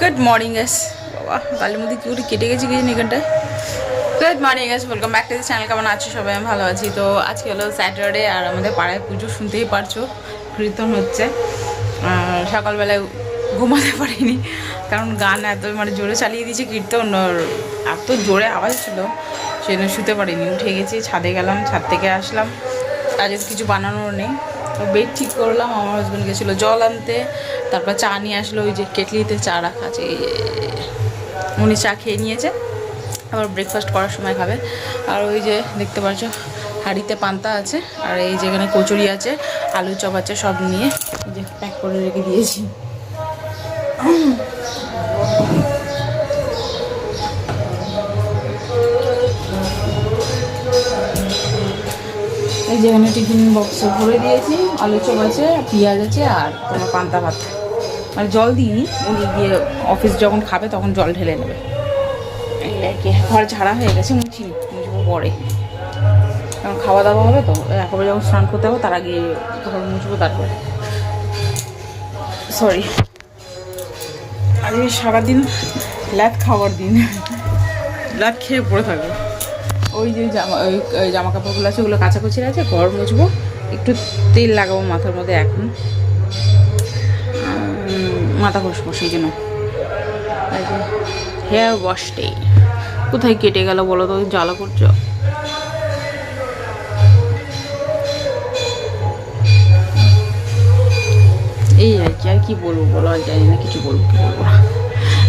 Good morning S বাবা কালের মধ্যে কি করে কেটে গেছে কি জানি এখানটায় গুড মর্নিং এস ওয়েলকাম ব্যাক টু চ্যানেল কেমন আছো সবাই? আমি ভালো আছি। তো আজকে হলো স্যাটারডে আর আমাদের পাড়ায় পুজো শুনতেই পারছ। কীর্তন হচ্ছে। আর সকালবেলায় ঘুমাতে পারিনি। কারণ গান এত মানে জোরে চালিয়ে দিয়েছে কীর্তন এত জোরে আওয়াজ ছিল। সেই জন্য শুতে পারিনি। উঠে গেছি, ছাদে গেলাম, ছাদ থেকে আসলাম। আজ কিছু বানানোর নেই। বেড ঠিক করলাম, আমার হাজব্যান্ড গেছিল জল আনতে, তারপর চা নিয়ে আসলো ওই যে কেটলিতে চা রাখা আছে উনি চা খেয়ে নিয়েছে, আবার ব্রেকফাস্ট করার সময় খাবে। আর ওই যে দেখতে পাচ্ছ, হাঁড়িতে পান্তা আছে, আর এই যেখানে কচুরি আছে, আলু চপ আছে, সব নিয়ে যে প্যাক করে রেখে দিয়েছি। এই যে যেখানে টিফিন বক্সে ভরে দিয়েছি, আলু চপ আছে, পেঁয়াজ আছে আর তোমার পান্তা ভাত। মানে জল দিই উনি গিয়ে অফিস যখন খাবে তখন জল ঢেলে নেবে। এই আর কি, ঘর ঝাড়া হয়ে গেছে মুছিনি মুছবো পরে। কারণ খাওয়া দাওয়া হবে তো একেবারে যখন স্নান করতে হবে, তার আগে ঘর মুছবো তারপরে। সরি আজকে সারাদিন ল্যাদ খাওয়ার দিন। ল্যাদ খেয়ে পড়ে থাকব। ওই যে জামা, ওই জামা কাপড়গুলো আছে, ওগুলো কাচাকুচি আছে ঘর মুছবো। একটু তেল লাগাবো মাথার মধ্যে এখন। মাথা ঘষবো সেই জন্য। হেয়ার ওয়াশ ডে কোথায় কেটে গেল বলো তো, জ্বালা করছ? এই আর কি আর কি বলব বলো, আর জানি না, কিছু বলব কি বলব না।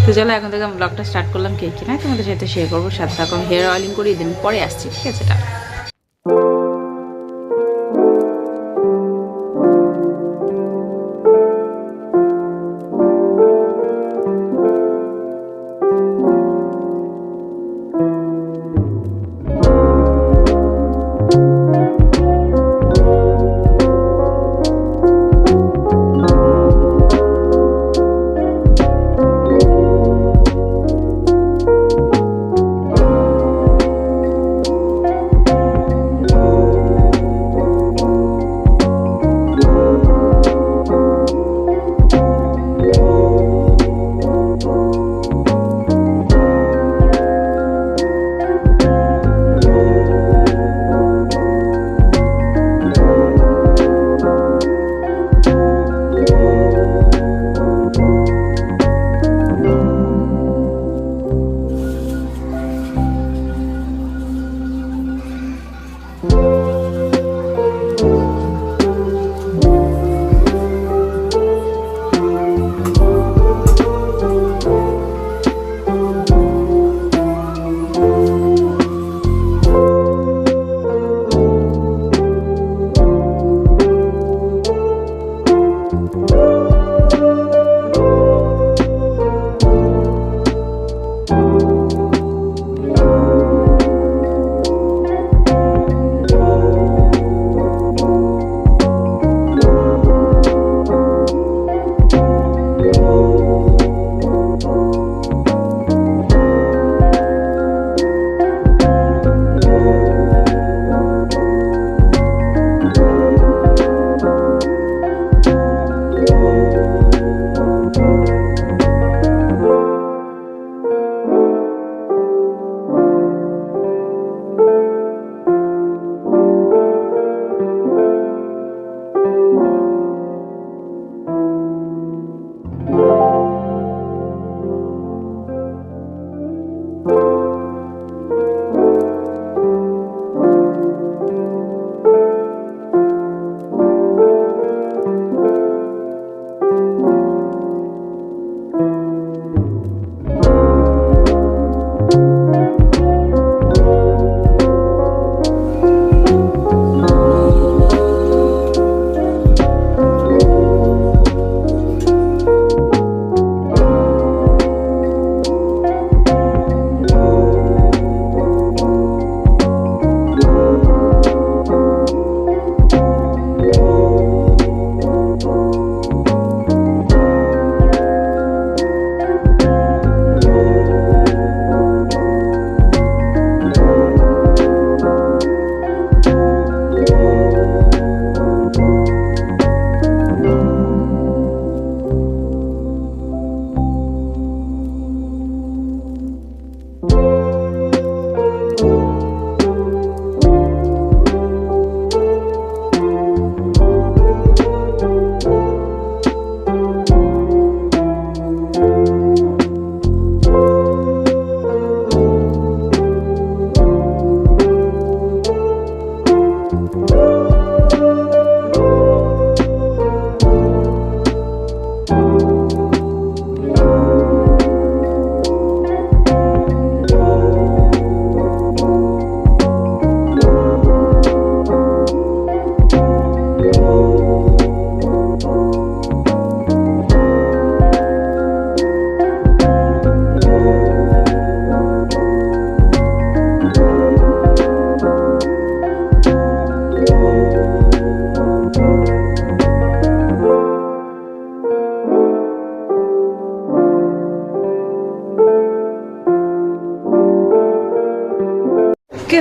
তো চলো, এখন থেকে আমি ব্লগটা স্টার্ট করলাম কে কিনা তোমাদের সাথে শেয়ার করব, সাথে থাকো হেয়ার অয়েলিং করি দিন পরে আসছি, ঠিক আছে টা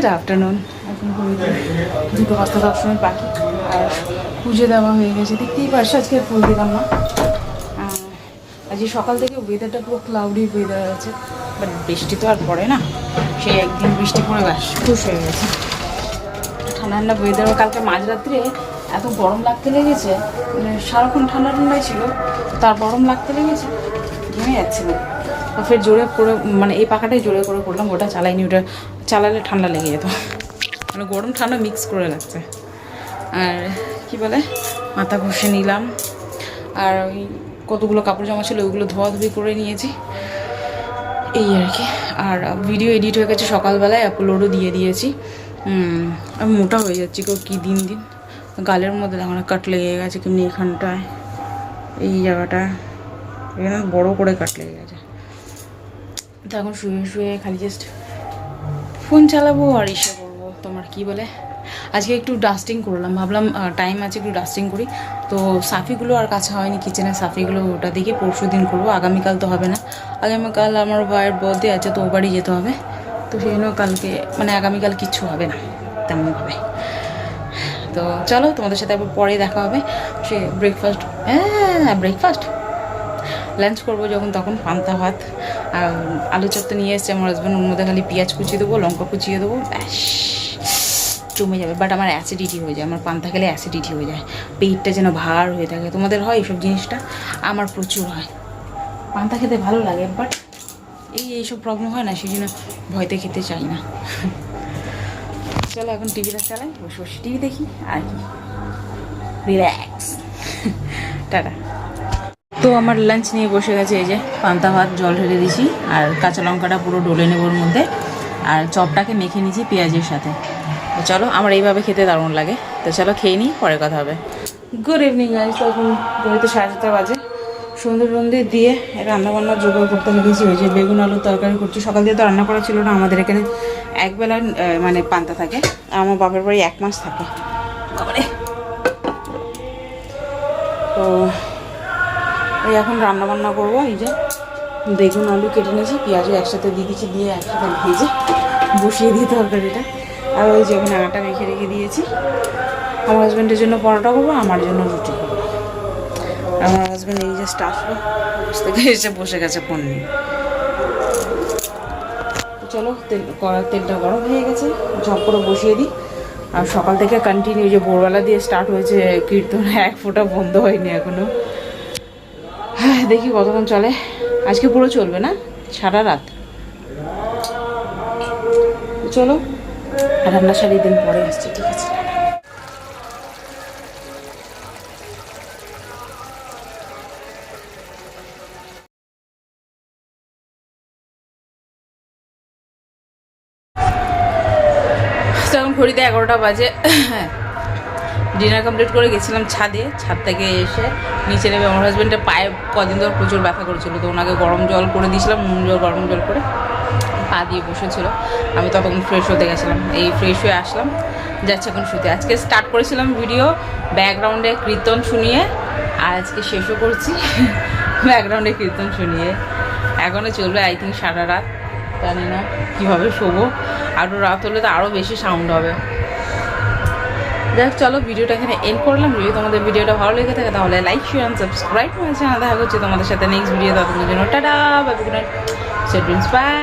গুড আফটারনুন এখন ঘড়িতে দুটো দশ মিনিট বাকি। আর পুজো দেওয়া হয়ে গেছে। দেখতেই পারছ আজকে ফুল দিলাম না। আজকে সকাল থেকে ওয়েদারটা পুরো ক্লাউডি ওয়েদার আছে বাট বৃষ্টি তো আর পড়ে না। সেই একদিন বৃষ্টি পড়ে ব্যাস, খুশ হয়ে গেছে। ঠান্ডা ঠান্ডা ওয়েদার কালকে মাঝরাত্রে এত গরম লাগতে লেগেছে। মানে সারাক্ষণ ঠান্ডা ঠান্ডাই ছিল। তার গরম লাগতে লেগেছে। ঘেমে যাচ্ছিল ফের জোরে করে মানে এই পাখাটাই জোরে করে করলাম, ওটা চালাইনি, ওটা চালালে ঠান্ডা লেগে যেত। মানে গরম ঠান্ডা মিক্স করে লাগছে। আর কি বলে, মাথা ঘষে নিলাম। আর ওই কতগুলো কাপড় জামা ছিল, ওইগুলো ধোয়াধুয়ি করে নিয়েছি। এই আর কি। আর ভিডিও এডিট হয়ে গেছে সকালবেলায় আপলোডও দিয়ে দিয়েছি। আমি মোটা হয়ে যাচ্ছি কেউ কী দিন দিন। গালের মধ্যে দেখো কাট লেগে গেছে কেমনি এখানটায় এই জায়গাটায় এখানে বড় করে কাট লেগে গেছে। তো এখন শুয়ে শুয়ে খালি জাস্ট ফোন চালাবো আর ইসে করব। তোমার কি বলে? আজকে একটু ডাস্টিং করলাম। ভাবলাম টাইম আছে একটু ডাস্টিং করি। তো সাফিগুলো আর কাছে হয়নি কিচেনে সাফিগুলো ওটা দেখে পরশু দিন করব। আগামীকাল তো হবে না। আগামীকাল আমার ভাইয়ের বার্থডে আছে, তো ও বাড়ি যেতে হবে। তো সেই জন্য কালকে মানে আগামীকাল কিচ্ছু হবে না, তেমনভাবে। তো চলো, তোমাদের সাথে আবার পরে দেখা হবে। সে ব্রেকফাস্ট হ্যাঁ ব্রেকফাস্ট লাঞ্চ করব যখন, তখন পান্তা ভাত। আর আলু চপ তো নিয়ে এসছে আমার হাজব্যান্ড ওর মধ্যে খালি পেঁয়াজ কুচিয়ে দেবো, লঙ্কা কুচিয়ে দেবো, ব্যাস। জমে যাবে। বাট আমার অ্যাসিডিটি হয়ে যায়, আমার পান্তা খেলে অ্যাসিডিটি হয়ে যায়। পেটটা যেন ভার হয়ে থাকে। তোমাদের হয় এইসব জিনিসটা? আমার প্রচুর হয়। পান্তা খেতে ভালো লাগে বাট এই এইসব প্রবলেম হয় না সেই জন্য ভয়তে খেতে চাই না। চলো এখন টিভিটা চালাই, বসে বসে টিভি দেখি, আর কি। Relax tata. তো আমার লাঞ্চ নিয়ে বসে গেছে, এই যে পান্তা ভাত, জল ঢেলে দিয়েছি আর কাঁচা লঙ্কাটা পুরো ডলে নেব ওর মধ্যে, আর চপটাকে মেখে নিয়েছি পেঁয়াজের সাথে। তো চলো, আমার এইভাবে খেতে দারুণ লাগে। তো চলো খেয়ে নিই, পরে কথা হবে। গুড ইভিনিং গাইজ তো এখন ঘড়িতে সাড়ে সাতটা বাজে। সুন্দর সন্ধ্যে দিয়ে রান্না বান্না জোগাড় করতে লেগেছি ওই যে বেগুন, আলুর তরকারি করছি। সকাল দিয়ে তো রান্না করা ছিল না, আমাদের এখানে একবেলা মানে পান্তা থাকে। আমার বাপের বাড়ি এক মাস থাকে। তো এই এখন রান্না বান্না করব, এই যে বেগুন, আলু কেটে নিয়েছি পেঁয়াজও একসাথে দিয়ে দিয়েছি দিয়ে একসাথে ভেজে বসিয়ে দিই তরকারিটা। আর ওই যে ওখানে আটা মেখে রেখে দিয়েছি। আমার হাজব্যান্ডের জন্য পরোটা করব, আমার জন্য রুটি করব। আমার হাজব্যান্ড এই যে অফিস থেকে এসে বসে গেছে ফোন নিয়ে। চলো, তেল কড়ার তেলটা গরম হয়ে গেছে, ঝপ করে বসিয়ে দিই। আর সকাল থেকে কন্টিনিউ যে ভোরবেলা দিয়ে স্টার্ট হয়েছে কীর্তন, এক ফোঁটা বন্ধ হয়নি এখনও। হ্যাঁ দেখি কতক্ষণ চলে। আজকে পুরো চলবে না? সারা রাত। চলো, রান্না সারি দিন, পরে আসছে, ঠিক আছে। ঘড়িতে এগারোটা বাজে। ডিনার কমপ্লিট করে গেছিলাম ছাদে, ছাদ থেকে এসে নিচে নেমে আমার হাজব্যান্ডের পায়ে কদিন ধরে প্রচুর ব্যথা করেছিল, তো ওনাকে গরম জল করে দিয়েছিলাম, নুন জল, গরম জল করে পা দিয়ে বসেছিল। আমি ততক্ষণ ফ্রেশ হতে গেছিলাম, এই ফ্রেশ হয়ে আসলাম, যাচ্ছে এখন শুতে। আজকে স্টার্ট করেছিলাম ভিডিও ব্যাকগ্রাউন্ডে কীর্তন শুনিয়ে, আর আজকে শেষও করছি ব্যাকগ্রাউন্ডে কীর্তন শুনিয়ে। এখনও চলবে আই থিঙ্ক সারা রাত, জানি না কীভাবে শোবো। আরও রাত হলে তো আরও বেশি সাউন্ড হবে। যাই চলো ভিডিওটা এখানে এন্ড করলাম। যদি তোমাদের ভিডিওটা ভালো লেগে থাকে, তাহলে লাইক শেয়ার অ্যান্ড সাবস্ক্রাইব করেছে দেখা হচ্ছে তোমাদের সাথে নেক্সট ভিডিও ততক্ষণের জন্য, টাটা বাই বাই